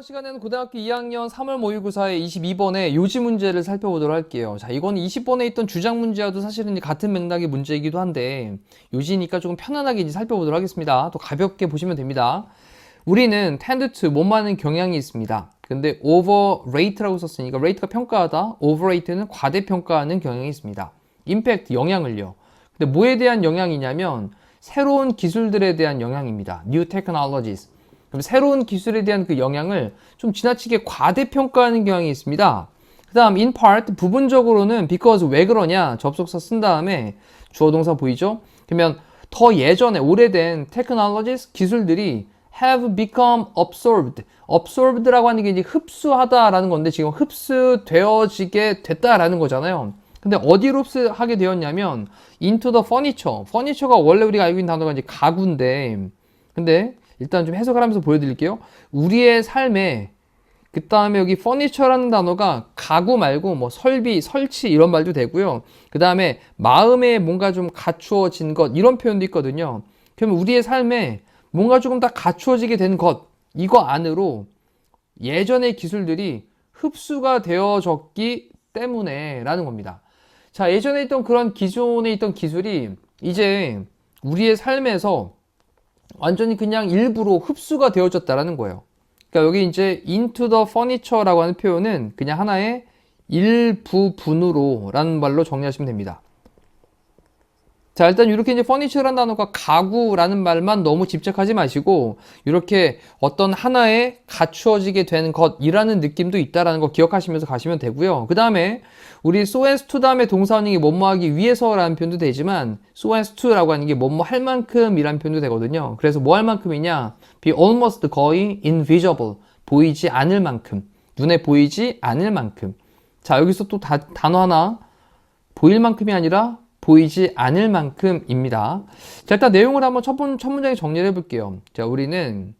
이번 시간에는 고등학교 2학년 3월 모의고사의 22번의 요지 문제를 살펴보도록 할게요. 자, 이건 20번에 있던 주장 문제와도 사실은 같은 맥락의 문제이기도 한데 요지니까 조금 편안하게 이제 살펴보도록 하겠습니다. 또 가볍게 보시면 됩니다. 우리는 tend to 못마는 경향이 있습니다. 근데 overrate라고 썼으니까 rate가 평가하다, overrate는 과대평가하는 경향이 있습니다. Impact 영향을요. 근데 뭐에 대한 영향이냐면 새로운 기술들에 대한 영향입니다. new technologies. 그럼 새로운 기술에 대한 그 영향을 좀 지나치게 과대평가하는 경향이 있습니다. 그 다음 in part 부분적으로는 because 왜 그러냐 접속사 쓴 다음에 주어 동사 보이죠? 그러면 더 예전에 오래된 technologies 기술들이 have become absorbed. absorbed라고 하는 게 이제 흡수하다라는 건데 지금 흡수되어지게 됐다라는 거잖아요. 근데 어디로 흡수하게 되었냐면 into the furniture. furniture가 원래 우리가 알고 있는 단어가 이제 가구인데 근데 일단 좀 해석을 하면서 보여드릴게요. 우리의 삶에 그 다음에 여기 furniture라는 단어가 가구 말고 뭐 설비, 설치 이런 말도 되고요. 그 다음에 마음에 뭔가 좀 갖추어진 것 이런 표현도 있거든요. 그러면 우리의 삶에 뭔가 조금 다 갖추어지게 된 것, 이거 안으로 예전의 기술들이 흡수가 되어졌기 때문에 라는 겁니다. 자, 예전에 있던 그런 기존에 있던 기술이 이제 우리의 삶에서 완전히 그냥 일부로 흡수가 되어졌다라는 거예요. 그러니까 여기 이제 into the furniture라고 하는 표현은 그냥 하나의 일부분으로 라는 말로 정리하시면 됩니다. 자, 일단 이렇게 이제 furniture라는 단어가 가구라는 말만 너무 집착하지 마시고 이렇게 어떤 하나에 갖추어지게 된 것이라는 느낌도 있다라는 거 기억하시면서 가시면 되고요. 그 다음에 우리 so as to 다음에 동사원이 뭐뭐 하기 위해서라는 표현도 되지만 so as to라고 하는 게 뭐뭐 할 만큼이라는 표현도 되거든요. 그래서 뭐 할 만큼이냐? be almost 거의 invisible 보이지 않을 만큼 눈에 보이지 않을 만큼 자 여기서 또 다, 단어 하나 보일 만큼이 아니라 보이지 않을 만큼입니다. 자, 일단 내용을 한번 첫, 번, 첫 문장에 정리를 해볼게요. 자, 우리는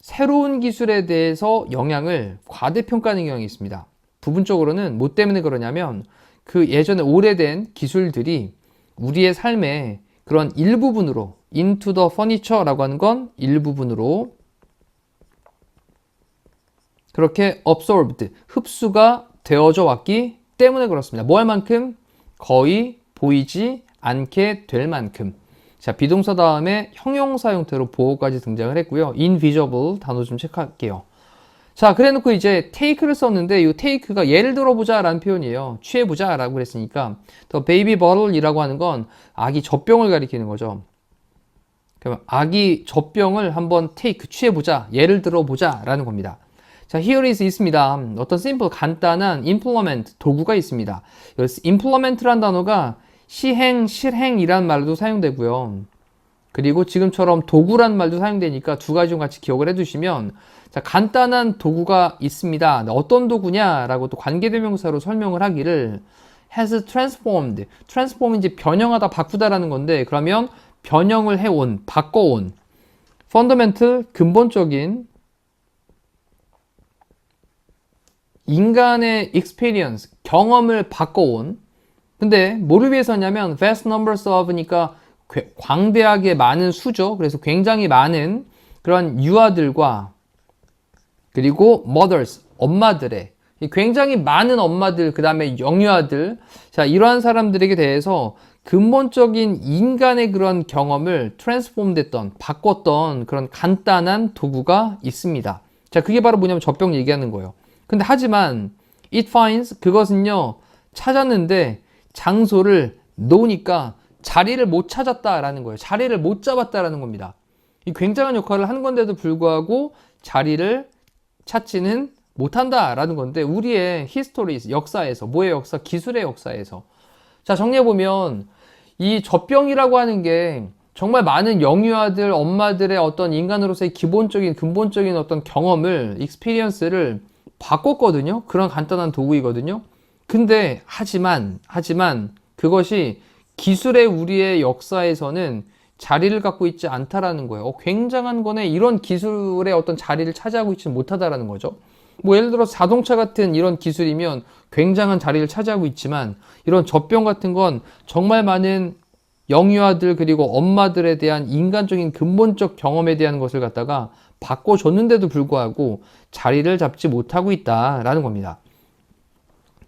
새로운 기술에 대해서 영향을 과대평가하는 경향이 있습니다. 부분적으로는 뭐 때문에 그러냐면 그 예전에 오래된 기술들이 우리의 삶의 그런 일부분으로 into the furniture라고 하는 건 일부분으로 그렇게 absorbed 흡수가 되어져 왔기 때문에 그렇습니다. 뭐 할 만큼 거의 보이지 않게 될 만큼. 자, 비동사 다음에 형용사 형태로 보호까지 등장을 했고요. invisible 단어 좀 체크할게요. 자, 그래 놓고 이제 take를 썼는데 이 take가 예를 들어보자 라는 표현이에요. 취해보자 라고 그랬으니까 더 baby bottle이라고 하는 건 아기 젖병을 가리키는 거죠. 그러면 아기 젖병을 한번 take 취해보자 예를 들어보자 라는 겁니다. 자, here is 있습니다. 어떤 simple 간단한 implement 도구가 있습니다. 여기서 implement라는 단어가 시행, 실행이란 말도 사용되고요. 그리고 지금처럼 도구란 말도 사용되니까 두 가지 좀 같이 기억을 해두시면 자, 간단한 도구가 있습니다. 어떤 도구냐라고 또 관계대명사로 설명을 하기를 has transformed. transform 이제 변형하다, 바꾸다라는 건데 그러면 변형을 해온, 바꿔온 fundamental 근본적인 인간의 experience, 경험을 바꿔온 근데 뭐를 위해서냐면 vast numbers of니까 광대하게 많은 수죠. 그래서 굉장히 많은 그런 유아들과 그리고 mothers, 엄마들의 굉장히 많은 엄마들, 그 다음에 영유아들, 자, 이러한 사람들에게 대해서 근본적인 인간의 그런 경험을 트랜스폼 됐던, 바꿨던 그런 간단한 도구가 있습니다. 자, 그게 바로 뭐냐면 젖병 얘기하는 거예요. 근데 하지만 it finds 그것은요 찾았는데 장소를 놓으니까 자리를 못 찾았다라는 거예요. 자리를 못 잡았다라는 겁니다. 이 굉장한 역할을 하는 건데도 불구하고 자리를 찾지는 못한다라는 건데 우리의 히스토리 역사에서 뭐의 역사 기술의 역사에서 자 정리해 보면 이 젖병이라고 하는 게 정말 많은 영유아들 엄마들의 어떤 인간으로서의 기본적인 근본적인 어떤 경험을 익스피리언스를 바꿨거든요. 그런 간단한 도구이거든요. 근데 하지만 하지만 그것이 기술의 우리의 역사에서는 자리를 갖고 있지 않다라는 거예요. 어, 굉장한 거네. 이런 기술의 어떤 자리를 차지하고 있지 못하다라는 거죠. 뭐 예를 들어 자동차 같은 이런 기술이면 굉장한 자리를 차지하고 있지만 이런 젖병 같은 건 정말 많은 영유아들 그리고 엄마들에 대한 인간적인 근본적 경험에 대한 것을 갖다가 바꿔줬는데도 불구하고 자리를 잡지 못하고 있다라는 겁니다.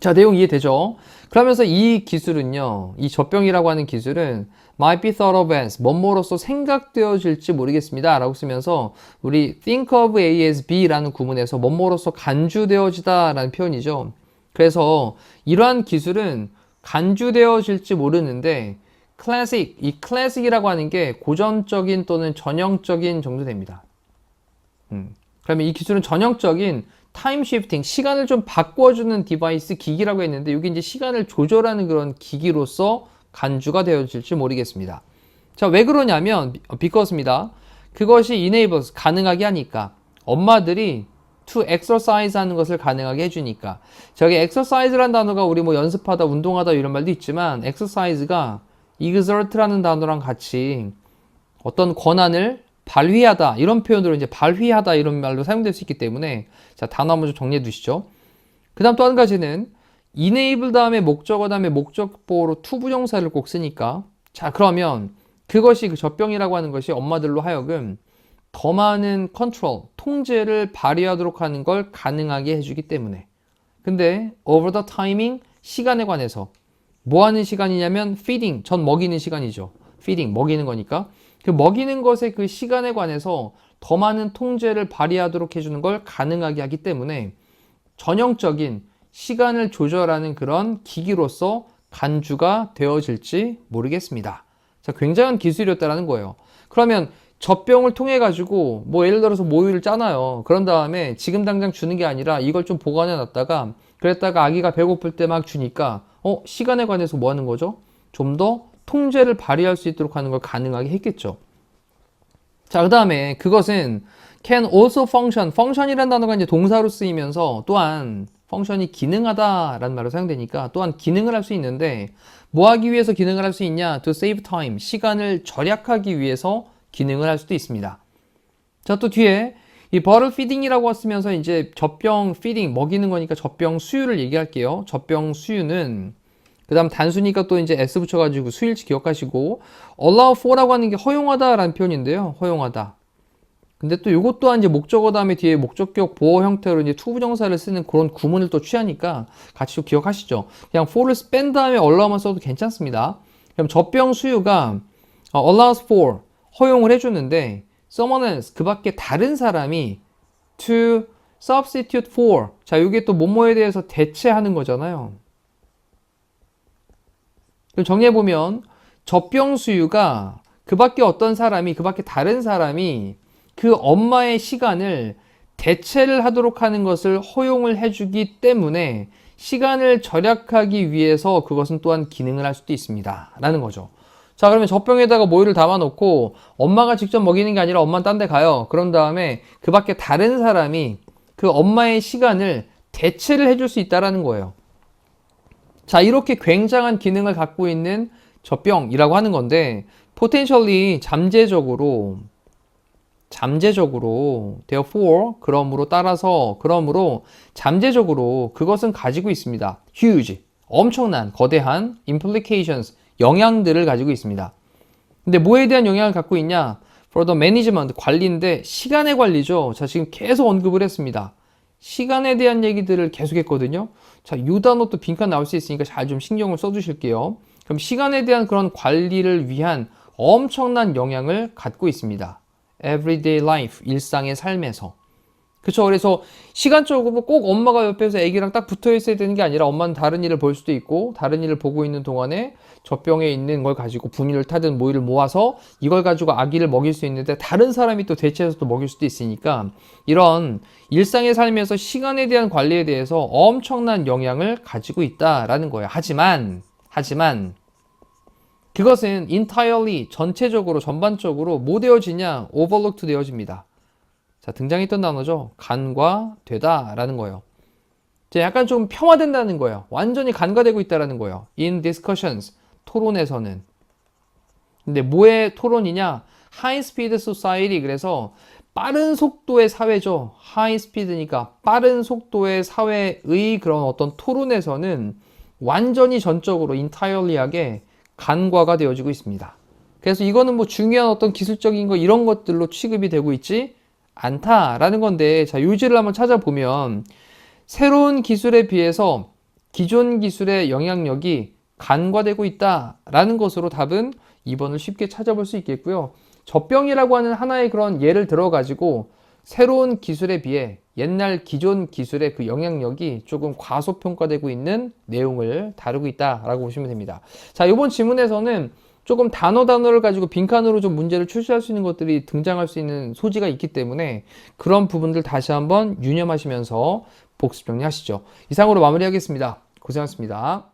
자, 내용 이해되죠? 그러면서 이 기술은요, 이 젖병이라고 하는 기술은 might be thought of as 뭐뭐로서 생각되어질지 모르겠습니다. 라고 쓰면서 우리 think of A as B라는 구문에서 뭐뭐로서 간주되어지다 라는 표현이죠. 그래서 이러한 기술은 간주되어질지 모르는데 클래식, 이 클래식이라고 하는 게 고전적인 또는 전형적인 정도 됩니다. 음. 그러면 이 기술은 전형적인 타임 시프팅, 시간을 좀 바꿔주는 디바이스 기기라고 했는데 여기 이제 시간을 조절하는 그런 기기로서 간주가 되어질지 모르겠습니다. 자, 왜 그러냐면 비커스입니다. 그것이 enables 가능하게 하니까 엄마들이 to exercise 하는 것을 가능하게 해주니까 저기 exercise라는 단어가 우리 뭐 연습하다 운동하다 이런 말도 있지만 exercise가 exert라는 단어랑 같이 어떤 권한을 발휘하다 이런 표현으로 이제 발휘하다 이런 말로 사용될 수 있기 때문에 자 단어 좀 정리해 두시죠. 그다음 또 한 가지는 enable 다음에 목적어 다음에 목적보로 to 부정사를 꼭 쓰니까. 자 그러면 그것이 그 젖병이라고 하는 것이 엄마들로 하여금 더 많은 컨트롤 통제를 발휘하도록 하는 걸 가능하게 해주기 때문에. 근데 over the timing 시간에 관해서 뭐 하는 시간이냐면 feeding 전 먹이는 시간이죠. feeding 먹이는 거니까. 그 먹이는 것의 그 시간에 관해서 더 많은 통제를 발휘하도록 해주는 걸 가능하게 하기 때문에 전형적인 시간을 조절하는 그런 기기로서 간주가 되어질지 모르겠습니다. 자, 굉장한 기술이었다라는 거예요. 그러면 젖병을 통해 가지고 뭐 예를 들어서 모유를 짜나요. 그런 다음에 지금 당장 주는 게 아니라 이걸 좀 보관해 놨다가 그랬다가 아기가 배고플 때 막 주니까 어 시간에 관해서 뭐 하는 거죠? 좀 더 통제를 발휘할 수 있도록 하는 걸 가능하게 했겠죠. 자, 그 다음에 그것은 can also function. function이라는 단어가 이제 동사로 쓰이면서 또한 펑션이 기능하다라는 말로 사용되니까 또한 기능을 할 수 있는데 뭐 하기 위해서 기능을 할 수 있냐? to save time. 시간을 절약하기 위해서 기능을 할 수도 있습니다. 자, 또 뒤에 이 버럴 피딩이라고 쓰면서 이제 젖병 피딩 먹이는 거니까 젖병 수유를 얘기할게요. 젖병 수유는 그 다음 단수니까 또 이제 s 붙여가지고 수일치 기억하시고 allow for라고 하는 게 허용하다라는 표현인데요. 허용하다. 근데 또 이것 또한 이제 목적어 다음에 뒤에 목적격 보호 형태로 이제 투부정사를 쓰는 그런 구문을 또 취하니까 같이 좀 기억하시죠. 그냥 for를 뺀 다음에 allow만 써도 괜찮습니다. 그럼 젖병 수유가 어, allows for 허용을 해주는데 someone else 그 밖에 다른 사람이 to substitute for 자 이게 또 뭐뭐에 대해서 대체하는 거잖아요. 그럼 정리해보면 젖병 수유가 그 밖에 어떤 사람이 그 밖에 다른 사람이 그 엄마의 시간을 대체를 하도록 하는 것을 허용을 해주기 때문에 시간을 절약하기 위해서 그것은 또한 기능을 할 수도 있습니다. 라는 거죠. 자, 그러면 젖병에다가 모유를 담아놓고 엄마가 직접 먹이는 게 아니라 엄마는 딴 데 가요. 그런 다음에 그 밖에 다른 사람이 그 엄마의 시간을 대체를 해줄 수 있다라는 거예요. 자, 이렇게 굉장한 기능을 갖고 있는 젖병이라고 하는 건데, potentially 잠재적으로, 잠재적으로, therefore, 그러므로 따라서, 그러므로 잠재적으로 그것은 가지고 있습니다. huge, 엄청난, 거대한 implications, 영향들을 가지고 있습니다. 근데 뭐에 대한 영향을 갖고 있냐? for the management, 관리인데 시간의 관리죠. 자, 지금 계속 언급을 했습니다. 시간에 대한 얘기들을 계속 했거든요. 자, 이 단어 또 빈칸 나올 수 있으니까 잘 좀 신경을 써주실게요. 그럼 시간에 대한 그런 관리를 위한 엄청난 영향을 갖고 있습니다. everyday life, 일상의 삶에서. 그쵸. 그래서 시간적으로 꼭 엄마가 옆에서 아기랑 딱 붙어 있어야 되는 게 아니라 엄마는 다른 일을 볼 수도 있고 다른 일을 보고 있는 동안에 젖병에 있는 걸 가지고 분유를 타든 모유를 모아서 이걸 가지고 아기를 먹일 수 있는데 다른 사람이 또 대체해서 또 먹일 수도 있으니까 이런 일상의 삶에서 시간에 대한 관리에 대해서 엄청난 영향을 가지고 있다라는 거예요. 하지만 하지만 그것은 entirely 전체적으로 전반적으로 뭐 되어지냐 overlooked 되어집니다. 자, 등장했던 단어죠. 간과 되다라는 거예요. 자, 약간 좀 평화된다는 거예요. 완전히 간과되고 있다라는 거예요. In discussions, 토론에서는. 근데 뭐의 토론이냐? High Speed Society, 그래서 빠른 속도의 사회죠. 하이 스피드니까 빠른 속도의 사회의 그런 어떤 토론에서는 완전히 전적으로 인타이얼리하게 간과가 되어지고 있습니다. 그래서 이거는 뭐 중요한 어떤 기술적인 거 이런 것들로 취급이 되고 있지 않다라는 건데 자 요지를 한번 찾아보면 새로운 기술에 비해서 기존 기술의 영향력이 간과되고 있다라는 것으로 답은 2번을 쉽게 찾아볼 수 있겠고요. 젖병이라고 하는 하나의 그런 예를 들어가지고 새로운 기술에 비해 옛날 기존 기술의 그 영향력이 조금 과소평가되고 있는 내용을 다루고 있다라고 보시면 됩니다. 자, 이번 지문에서는 조금 단어 단어를 가지고 빈칸으로 좀 문제를 출시할 수 있는 것들이 등장할 수 있는 소지가 있기 때문에 그런 부분들 다시 한번 유념하시면서 복습 정리하시죠. 이상으로 마무리하겠습니다. 고생하셨습니다.